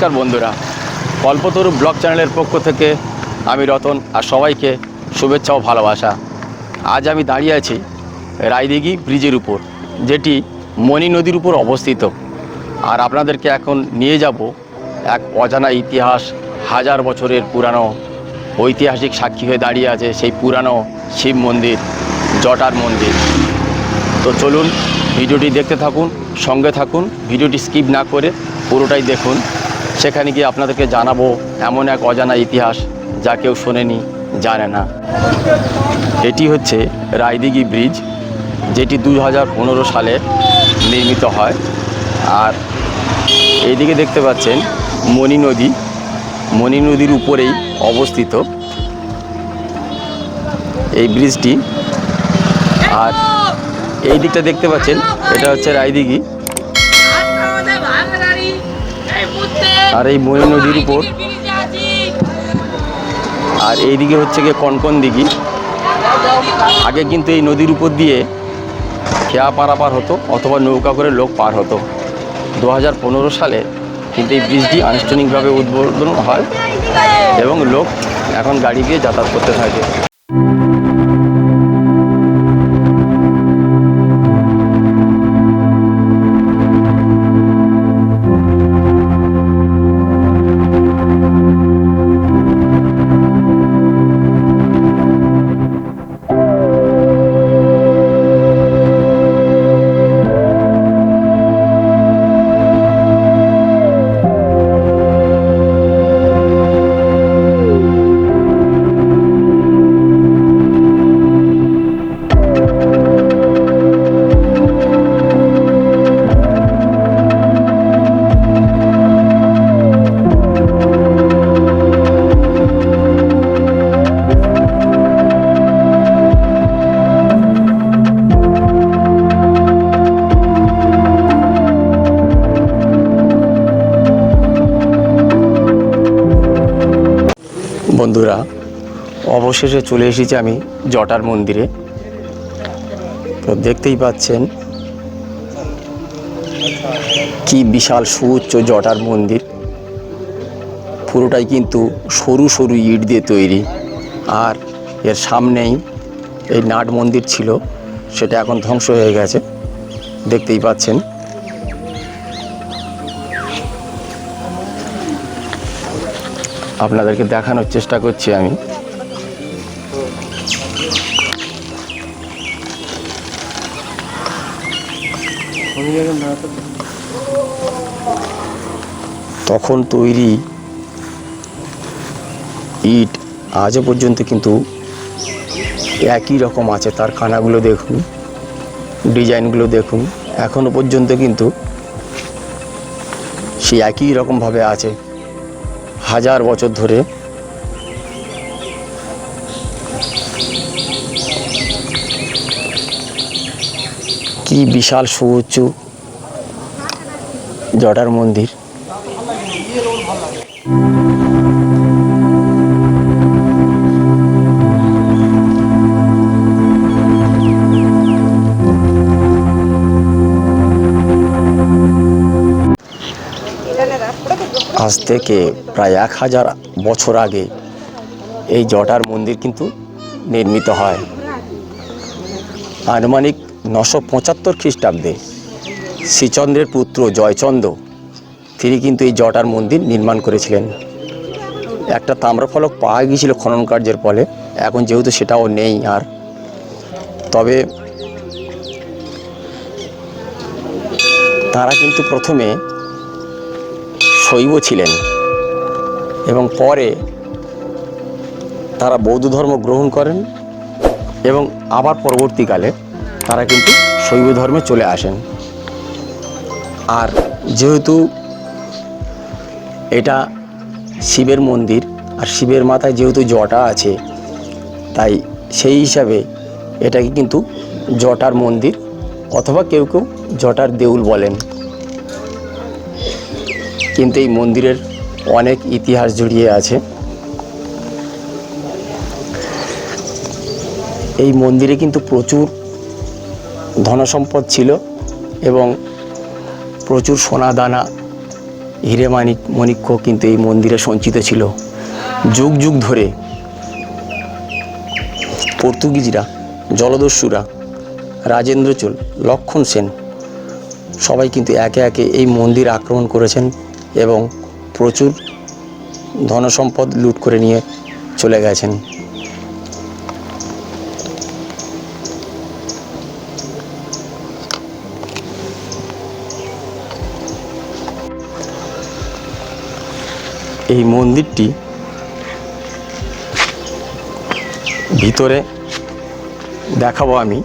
নমস্কার বন্ধুরা। কল্পতরু ব্লগ চ্যানেলের পক্ষ থেকে আমি রতন আর সবাইকে শুভেচ্ছা ও ভালোবাসা। আজ আমি দাঁড়িয়ে আছি রায়দিঘি ব্রিজের উপর, যেটি মণি নদীর উপর অবস্থিত। আর আপনাদেরকে এখন নিয়ে যাব এক অজানা ইতিহাস, হাজার বছরের পুরানো ঐতিহাসিক সাক্ষী হয়ে দাঁড়িয়ে আছে সেই পুরানো শিব মন্দির, জটার মন্দির। তো চলুন, ভিডিওটি দেখতে থাকুন, সঙ্গে থাকুন, ভিডিওটি স্কিপ না করে পুরোটাই দেখুন। সেখানে গিয়ে আপনাদেরকে জানাব এমন এক অজানা ইতিহাস যা কেউ শোনেনি, জানে না। এটি হচ্ছে রায়দিঘি ব্রিজ, যেটি দু হাজার পনেরো সালে নির্মিত হয়। আর এইদিকে দেখতে পাচ্ছেন মণি নদী। মণি নদীর উপরেই অবস্থিত এই ব্রিজটি। আর এই দিকটা দেখতে পাচ্ছেন, এটা হচ্ছে রায়দিঘি। আর এই ময়ূর নদীর উপর। আর এইদিকে হচ্ছে গিয়ে কনকন দিঘি। আগে কিন্তু এই নদীর উপর দিয়ে খেয়া পারাপার হতো অথবা নৌকা করে লোক পার হতো। দু হাজার পনেরো সালে কিন্তু এই ব্রিজটি আনুষ্ঠানিকভাবে উদ্বোধন হয়। এবং লোক এখন গাড়ি দিয়ে যাতায়াত করতে থাকে। বন্ধুরা, অবশেষে চলে এসেছি আমি জটার মন্দিরে। তো দেখতেই পাচ্ছেন কি বিশাল সুউচ্চ জটার মন্দির। পুরোটাই কিন্তু সরু সরু ইট দিয়ে তৈরি। আর এর সামনেই এই নাট মন্দির ছিল, সেটা এখন ধ্বংস হয়ে গেছে। দেখতেই পাচ্ছেন আপনাদেরকে দেখানোর চেষ্টা করছি আমি। তখন তৈরি ইট আজও পর্যন্ত কিন্তু একই রকম আছে। তার খানাগুলো দেখুন, ডিজাইনগুলো দেখুন। এখনও পর্যন্ত কিন্তু সে একই রকমভাবে আছে। হাজার বছর ধরে কি বিশাল সুউচ্চ জটার মন্দির। আজ থেকে প্রায় এক হাজার বছর আগে এই জটার মন্দির কিন্তু নির্মিত হয়। আনুমানিক নশো পঁচাত্তর খ্রিস্টাব্দে শ্রীচন্দ্রের পুত্র জয়চন্দ্র, তিনি কিন্তু এই জটার মন্দির নির্মাণ করেছিলেন। একটা তাম্রফলক পাওয়া গিয়েছিল খনন কার্যের ফলে, এখন যেহেতু সেটাও নেই আর। তবে তারা কিন্তু প্রথমে শৈব ছিলেন এবং পরে তারা বৌদ্ধ ধর্ম গ্রহণ করেন এবং আবার পরবর্তীকালে তারা কিন্তু শৈব ধর্মে চলে আসেন। আর যেহেতু এটা শিবের মন্দির, আর শিবের মাথায় যেহেতু জটা আছে, তাই সেই হিসাবে এটাকে কিন্তু জটার মন্দির অথবা কেউ কেউ জটার দেউল বলেন। কিন্তু এই মন্দিরের অনেক ইতিহাস জড়িয়ে আছে। এই মন্দিরে কিন্তু প্রচুর ধনসম্পদ ছিল এবং প্রচুর সোনা দানা হিরে মানিক মণিক্য কিন্তু এই মন্দিরে সঞ্চিত ছিল। যুগ যুগ ধরে পর্তুগিজরা, জলদস্যুরা রাজেন্দ্র চোল লক্ষণ সেন সবাই কিন্তু একে একে এই মন্দির আক্রমণ করেছেন। এবং প্রচুর ধনসম্পদ লুট করে নিয়ে চলে গেছেন। এই মন্দিরটি ভিতরে দেখাবো আমি।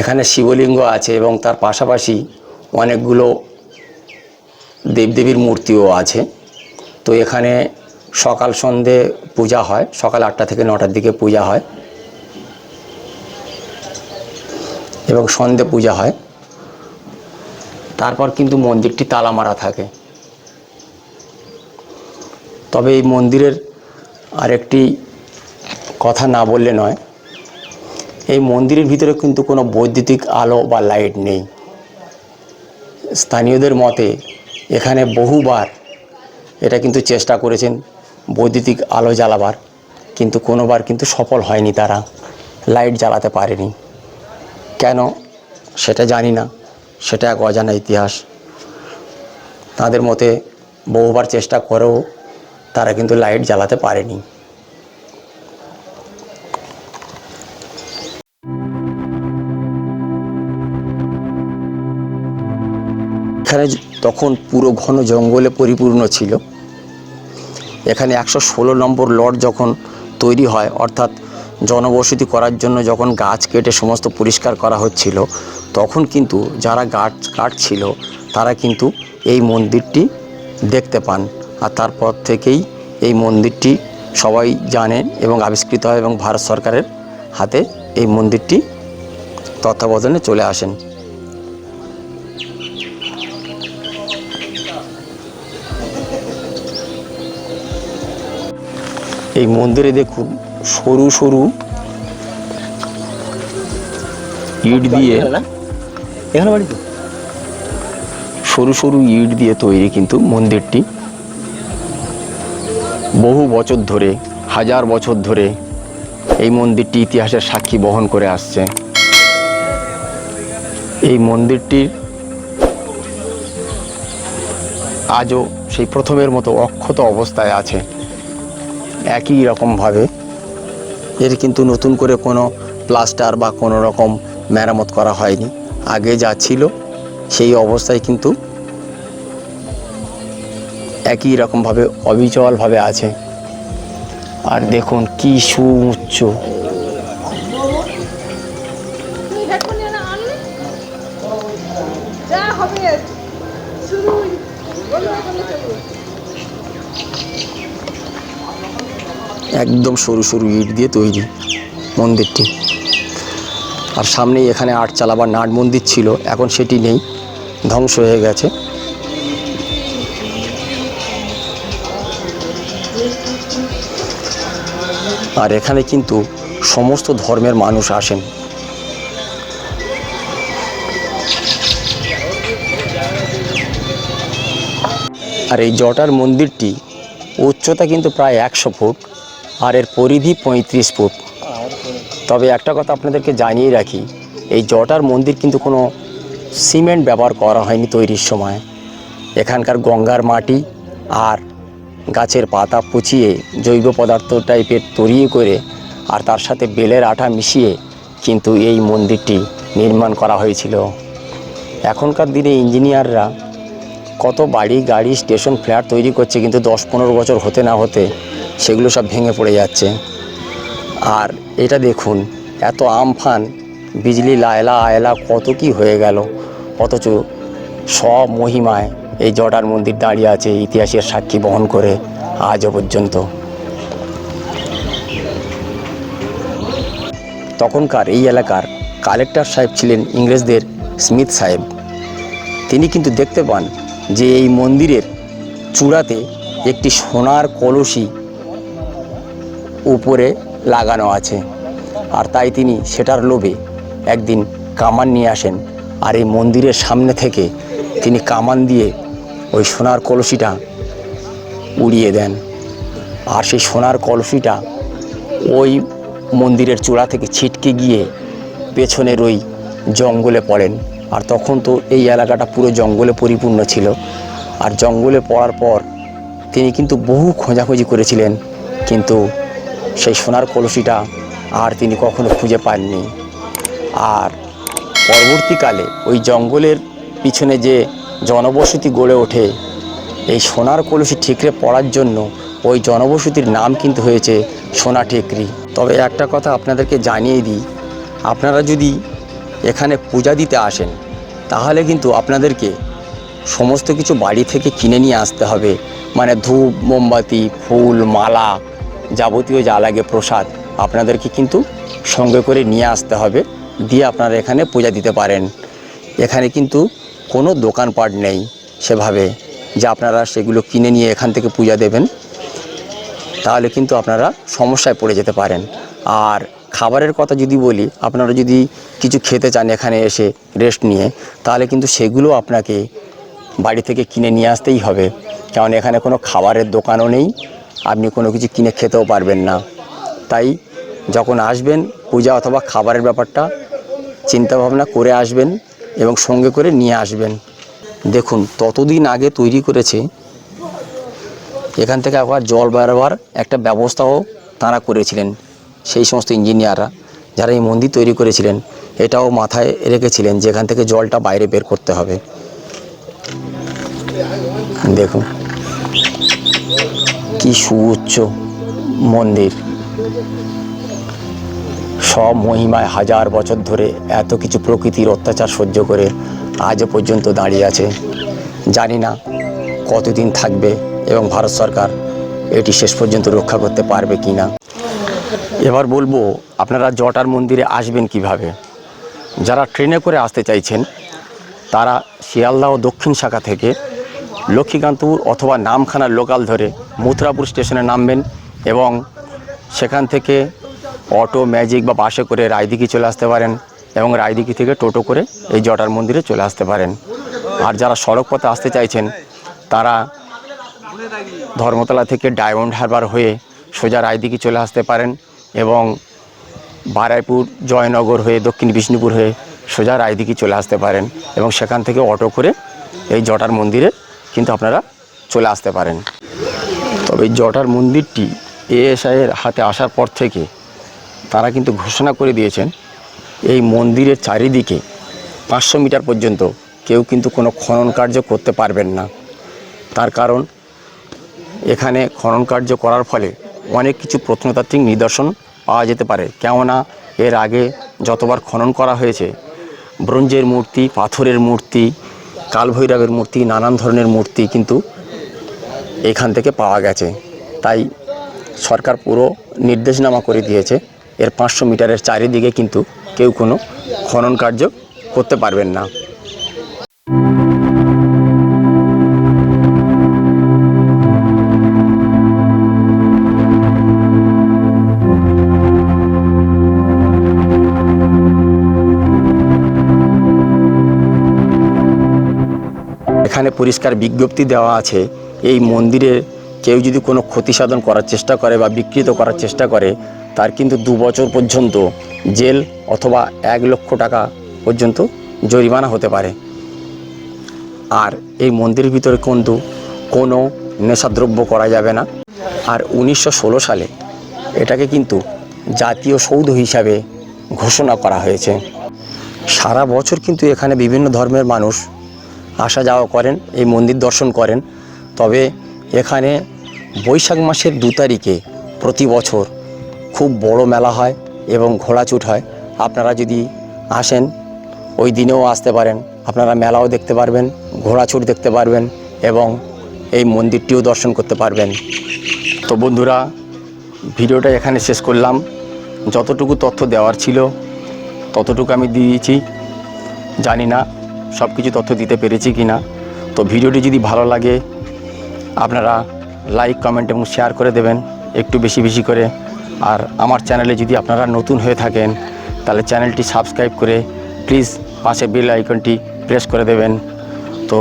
এখানে শিবলিঙ্গ আছে এবং তার পাশাপাশি অনেকগুলো দেবদেবীর মূর্তিও আছে। তো এখানে সকাল সন্ধে পূজা হয়, সকাল আটটা থেকে নটার দিকে পূজা হয়। এবং সন্ধে পূজা হয়। তারপর কিন্তু মন্দিরটি তালা মারা থাকে। তবে এই মন্দিরের আরেকটি কথা না বললে নয় এই মন্দিরের ভিতরে কিন্তু কোনো বৈদ্যুতিক আলো বা লাইট নেই। স্থানীয়দের মতে এখানে বহুবার এটা কিন্তু চেষ্টা করেছেন বৈদ্যুতিক আলো জ্বালাবার, কিন্তু কোনোবার কিন্তু সফল হয়নি তারা, লাইট জ্বালাতে পারেনি। কেন সেটা জানি না, সেটা এক অজানা ইতিহাস। তাদের মতে বহুবার চেষ্টা করেও তারা কিন্তু লাইট জ্বালাতে পারেনি। এখানে তখন পুরো ঘন জঙ্গলে পরিপূর্ণ ছিল। এখানে একশো ষোলো নম্বর লট যখন তৈরি হয়, অর্থাৎ জনবসতি করার জন্য যখন গাছ কেটে সমস্ত পরিষ্কার করা হচ্ছিল, তখন কিন্তু যারা গাছ কাটছিল, তারা কিন্তু এই মন্দিরটি দেখতে পান। আর তারপর থেকেই এই মন্দিরটি সবাই জানেন এবং আবিষ্কৃত হয় এবং ভারত সরকারের হাতে এই মন্দিরটি তত্ত্বাবধানে চলে আসেন। এই মন্দিরে দেখুন সরু সরু ইট দিয়ে এখানে বাড়ি তো। সরু সরু ইট দিয়ে তৈরি কিন্তু মন্দিরটি। বহু বছর ধরে হাজার বছর ধরে এই মন্দিরটি ইতিহাসের সাক্ষী বহন করে আসছে। এই মন্দিরটির আজও সেই প্রথমের মতো অক্ষত অবস্থায় আছে। একই রকমভাবে এর কিন্তু নতুন করে কোনো প্লাস্টার বা কোনো রকম মেরামত করা হয়নি। আগে যা ছিল, সেই অবস্থায় কিন্তু একই রকমভাবে অবিচলভাবে আছে। আর দেখুন কি সুউচ্চ। একদম সরু সরু ইট দিয়ে তৈরি মন্দিরটি। আর সামনেই এখানে আট চালাবার নাট মন্দির ছিল, এখন সেটি নেই, ধ্বংস হয়ে গেছে। আর এখানে কিন্তু সমস্ত ধর্মের মানুষ আসেন। আর এই জটার মন্দিরটি উচ্চতা কিন্তু প্রায় একশো ফুট। আর এর পরিধি পঁয়ত্রিশ ফুট। তবে একটা কথা আপনাদেরকে জানিয়ে রাখি, এই জটার মন্দির কিন্তু কোনো সিমেন্ট ব্যবহার করা হয়নি তৈরির সময়। এখানকার গঙ্গার মাটি আর গাছের পাতা পচিয়ে জৈব পদার্থ টাইপের তৈরি করে আর তার সাথে বেলের আঠা মিশিয়ে কিন্তু এই মন্দিরটি নির্মাণ করা হয়েছিল। এখনকার দিনে ইঞ্জিনিয়াররা কত বাড়ি গাড়ি স্টেশন ফ্ল্যাট তৈরি করছে কিন্তু দশ পনেরো বছর হতে না হতে সেগুলো সব ভেঙে পড়ে যাচ্ছে। আর এটা দেখুন, এত আমফান, বিজলি লায়লা আয়লা কত কি হয়ে গেল। অথচ সব মহিমায় এই জটার মন্দির দাঁড়িয়ে আছে ইতিহাসের সাক্ষী বহন করে আজও পর্যন্ত। তখনকার এই এলাকার কালেক্টর সাহেব ছিলেন ইংরেজদের স্মিথ সাহেব। তিনি কিন্তু দেখতে পান যে এই মন্দিরের চূড়াতে একটি সোনার কলসি উপরে লাগানো আছে। আর তাই তিনি সেটার লোভে একদিন কামান নিয়ে আসেন। আর এই মন্দিরের সামনে থেকে তিনি কামান দিয়ে ওই সোনার কলসিটা উড়িয়ে দেন। আর সেই সোনার কলসিটা ওই মন্দিরের চূড়া থেকে ছিটকে গিয়ে পেছনের ওই জঙ্গলে পড়েন। আর তখন তো এই এলাকাটা পুরো জঙ্গলে পরিপূর্ণ ছিল। আর জঙ্গলে পড়ার পর তিনি কিন্তু বহু খোঁজাখুঁজি করেছিলেন। কিন্তু সেই সোনার কলসিটা আর তিনি কখনো খুঁজে পাননি। আর পরবর্তীকালে ওই জঙ্গলের পিছনে যে জনবসতি গড়ে ওঠে, এই সোনার কলসি ঠিকরে পড়ার জন্য ওই জনবসতির নাম কিন্তু হয়েছে সোনা টেকরি তবে একটা কথা আপনাদেরকে জানিয়ে দিই, আপনারা যদি এখানে পূজা দিতে আসেন, তাহলে কিন্তু আপনাদেরকে সমস্ত কিছু বাড়ি থেকে কিনে নিয়ে আসতে হবে। মানে ধূপ, মোমবাতি, ফুল, মালা যাবতীয় যা লাগে প্রসাদ আপনাদেরকে কিন্তু সঙ্গে করে নিয়ে আসতে হবে, দিয়ে আপনারা এখানে পূজা দিতে পারেন। এখানে কিন্তু কোনো দোকানপাট নেই সেভাবে, যে আপনারা সেগুলো কিনে নিয়ে এখান থেকে পূজা দেবেন। তাহলে কিন্তু আপনারা সমস্যায় পড়ে যেতে পারেন। আর খাবারের কথা যদি বলি, আপনারা যদি কিছু খেতে চান এখানে এসে রেস্ট নিয়ে, তাহলে কিন্তু সেগুলো আপনাকে বাড়ি থেকে কিনে নিয়ে আসতেই হবে। কারণ এখানে কোনো খাবারের দোকানও নেই আপনি কোনো কিছু কিনে খেতেও পারবেন না। তাই যখন আসবেন পূজা অথবা খাবারের ব্যাপারটা চিন্তা ভাবনা করে আসবেন এবং সঙ্গে করে নিয়ে আসবেন। দেখুন, ততদিন আগে তৈরি করেছে, এখান থেকে আবার জল বেরোবার একটা ব্যবস্থাও তারা করেছিলেন। সেই সমস্ত ইঞ্জিনিয়াররা যারা এই মন্দির তৈরি করেছিলেন, এটাও মাথায় রেখেছিলেন যে এখান থেকে জলটা বাইরে বের করতে হবে। দেখুন। কি সুউচ্চ মন্দির? সব মহিমায় হাজার বছর ধরে এত কিছু প্রকৃতির অত্যাচার সহ্য করে আজও পর্যন্ত দাঁড়িয়ে আছে। জানি না কতদিন থাকবে এবং ভারত সরকার এটি শেষ পর্যন্ত রক্ষা করতে পারবে কি না। এবার বলব, আপনারা জটার মন্দিরে আসবেন কীভাবে? যারা ট্রেনে করে আসতে চাইছেন, তারা শিয়ালদা ও দক্ষিণ শাখা থেকে লক্ষ্মীকান্তপুর অথবা নামখানার লোকাল ধরে মথুরাপুর স্টেশনে নামবেন এবং সেখান থেকে অটো, ম্যাজিক বা বাসে করে রায়দিঘি চলে আসতে পারেন এবং রায়দিঘি থেকে টোটো করে এই জটার মন্দিরে চলে আসতে পারেন। আর যারা সড়ক পথে আসতে চাইছেন, তারা ধর্মতলা থেকে ডায়মন্ড হারবার হয়ে সোজা রায়দিঘি চলে আসতে পারেন এবং বারাইপুর, জয়নগর হয়ে দক্ষিণ বিষ্ণুপুর হয়ে সোজা রায়দিঘি চলে আসতে পারেন এবং সেখান থেকে অটো করে এই জটার মন্দিরে কিন্তু আপনারা চলে আসতে পারেন। তবে জটার মন্দিরটি এএসআইয়ের হাতে আসার পর থেকে তারা কিন্তু ঘোষণা করে দিয়েছেন, এই মন্দিরের চারিদিকে পাঁচশো মিটার পর্যন্ত কেউ কিন্তু কোনো খনন কার্য করতে পারবেন না। তার কারণ, এখানে খনন কার্য করার ফলে অনেক কিছু প্রত্নতাত্ত্বিক নিদর্শন পাওয়া যেতে পারে। কেননা, এর আগে যতবার খনন করা হয়েছে, ব্রোঞ্জের মূর্তি, পাথরের মূর্তি কালভৈরবের মূর্তি, নানান ধরনের মূর্তি কিন্তু এখান থেকে পাওয়া গেছে। তাই সরকার পুরো নির্দেশনামা করে দিয়েছে। এর পাঁচশো মিটারের চারিদিকে কিন্তু কেউ কোনো খনন কার্য করতে পারবেন না। এখানে পরিষ্কার বিজ্ঞপ্তি দেওয়া আছে, এই মন্দিরে কেউ যদি কোনো ক্ষতি সাধন করার চেষ্টা করে বা বিকৃত করার চেষ্টা করে, তার কিন্তু দু বছর পর্যন্ত জেল অথবা এক লক্ষ টাকা পর্যন্ত জরিমানা হতে পারে। আর এই মন্দিরের ভিতরে কিন্তু কোনো নেশাদ্রব্য করা যাবে না। আর উনিশশো ষোলো সালে এটাকে কিন্তু জাতীয় সৌধ হিসাবে ঘোষণা করা হয়েছে। সারা বছর কিন্তু এখানে বিভিন্ন ধর্মের মানুষ আসা যাওয়া করেন, এই মন্দির দর্শন করেন। তবে এখানে বৈশাখ মাসের দু তারিখে প্রতি বছর খুব বড় মেলা হয় এবং ঘোড়াচুট হয়। আপনারা যদি আসেন, ওই দিনেও আসতে পারেন। আপনারা মেলাও দেখতে পারবেন, ঘোড়াছুট দেখতে পারবেন এবং এই মন্দিরটিও দর্শন করতে পারবেন। তো বন্ধুরা, ভিডিওটা এখানে শেষ করলাম। যতটুকু তথ্য দেওয়ার ছিল, ততটুকু আমি দিয়েছি। জানি না সব কিছু তথ্য দিতে পেরেছি কি না তো ভিডিওটি যদি ভালো লাগে, আপনারা লাইক, কমেন্ট এবং শেয়ার করে দেবেন একটু বেশি বেশি করে। আর আমার চ্যানেলে যদি আপনারা নতুন হয়ে থাকেন, তাহলে চ্যানেলটি সাবস্ক্রাইব করে প্লিজ পাশে বেল আইকনটি প্রেস করে দেবেন। তো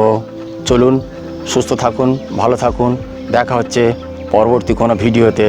চলুন, সুস্থ থাকুন, ভালো থাকুন। দেখা হচ্ছে পরবর্তী কোনো ভিডিওতে।